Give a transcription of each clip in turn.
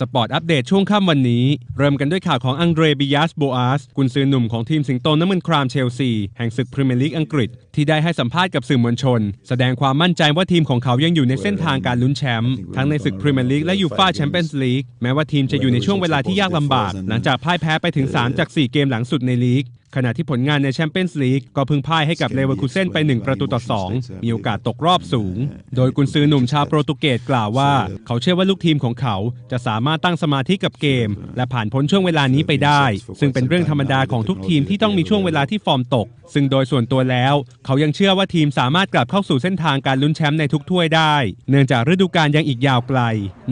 สปอร์ตอัปเดตช่วงค่ำวันนี้ เริ่มกันด้วยข่าวของอังเดรบิยัสโบอาสกุนซือหนุ่มของทีมสิงโตน้ำมันครามเชลซี แห่งศึกพรีเมียร์ลีกอังกฤษ ที่ได้ให้สัมภาษณ์กับสื่อมวลชน แสดงความมั่นใจว่าทีมของเขายังอยู่ในเส้นทางการลุ้นแชมป์ทั้งในศึกพรีเมียร์ลีกและยูฟ่าแชมเปี้ยนส์ลีกแม้ว่าทีมจะอยู่ในช่วงเวลาที่ยากลำบาก หลังจากพ่ายแพ้ไปถึง 3 จาก 4 เกมหลังสุดในลีก ขณะที่ผลงานในแชมเปี้ยนส์ลีกก็เพิ่งพ่ายให้กับเลเวอร์คูเซนไป 1 ประตูต่อ 2 มีโอกาสตกรอบสูง โดยกุนซือหนุ่มชาวโปรตุเกสกล่าวว่า เขาเชื่อว่าลูกทีมของเขาจะสามารถตั้งสมาธิกับเกม และผ่านพ้นช่วงเวลานี้ไปได้ ซึ่งเป็นเรื่องธรรมดาของทุกทีมที่ต้องมีช่วงเวลาที่ฟอร์มตก ซึ่งโดยส่วนตัวแล้ว เขายังเชื่อว่าทีมสามารถกลับเข้าสู่เส้นทางการลุ้นแชมป์ในทุกถ้วยได้ เนื่องจากฤดูกาลยังอีกยาวไกล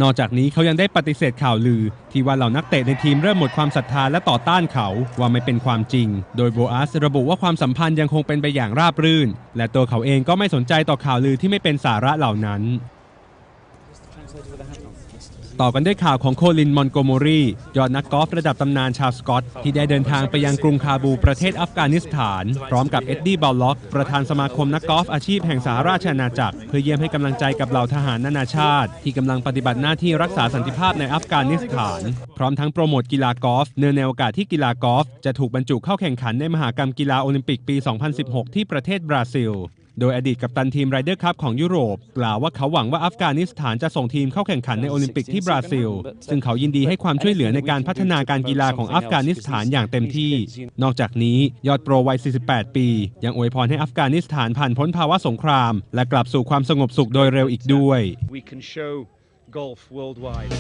นอกจากนี้เขายังได้ปฏิเสธข่าวลือ ที่ว่าเหล่านักเตะในทีมเริ่มหมดความศรัทธาและต่อต้านเขาว่าไม่เป็นความจริง โดยโบอาสระบุว่าความสัมพันธ์ยังคงเป็นไปอย่างราบรื่น และตัวเขาเองก็ไม่สนใจต่อข่าวลือที่ไม่เป็นสาระเหล่านั้น ต่อกันด้วยข่าวของโคลินมอนโกโมรียอดนักกอล์ฟระดับตำนานชาวสกอต ที่ได้เดินทางไปยังกรุงคาบูประเทศอัฟกานิสถาน พร้อมกับเอ็ดดี้บอลล็อก ประธานสมาคมนักกอล์ฟอาชีพแห่งสหราชอาณาจักร เพื่อเยี่ยมให้กำลังใจกับเหล่าทหารนานาชาติ ที่กำลังปฏิบัติหน้าที่รักษาสันติภาพในอัฟกานิสถาน พร้อมทั้งโปรโมทกีฬากอล์ฟเนื่องในโอกาสที่กีฬากอล์ฟจะถูกบรรจุเข้าแข่งขันในมหากรรมกีฬาโอลิมปิกปี 2016 ที่ประเทศบราซิล โดยอดีตกัปตันทีมไรเดอร์คัพของยุโรป กล่าวว่าเขาหวังว่าอัฟกานิสถานจะส่งทีมเข้าแข่งขันในโอลิมปิกที่บราซิล ซึ่งเขายินดีให้ความช่วยเหลือในการพัฒนาการกีฬาของอัฟกานิสถานอย่างเต็มที่ นอกจากนี้ยอดโปรวัย 48 ปี ยังอวยพรให้อัฟกานิสถานผ่านพ้นภาวะสงคราม และกลับสู่ความสงบสุขโดยเร็วอีกด้วย we can show golf worldwide.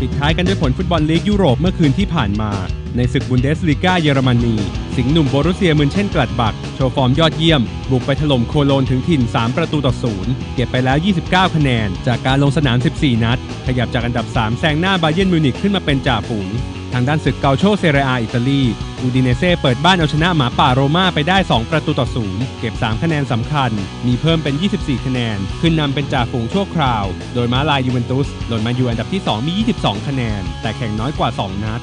ปิดท้ายกันด้วยผลฟุตบอลลีกยุโรปเมื่อคืนที่ผ่านมา ในศึกบุนเดสลีกาเยอรมนี สิงห์หนุ่มโบรุเซียมืนเช่นกลัดบัก โชว์ฟอร์มยอดเยี่ยม บุกไปถล่มโคโลนถึงถิ่น 3 ประตูต่อศูนย์เก็บไปแล้ว 29 คะแนน จากการลงสนาม 14 นัด ขยับจากอันดับ 3 แซงหน้าบาเยิร์นมิวนิกขึ้นมาเป็นจ่าฝูงทางด้านศึกเกาโชเซเรียอิตาลี อูดิเนเซ่เปิดบ้านเอาชนะหมาป่าโรม่าไปได้ 2 ประตูต่อศูนย์เก็บ 3 คะแนนสำคัญ มีเพิ่มเป็น 24 คะแนน ขึ้นนำเป็นจ่าฝูงชั่วคราว โดยม้าลายยูเวนตุสหล่นมาอยู่อันดับที่ 2 มี 22 คะแนน แต่แข่งน้อยกว่า 2 นัด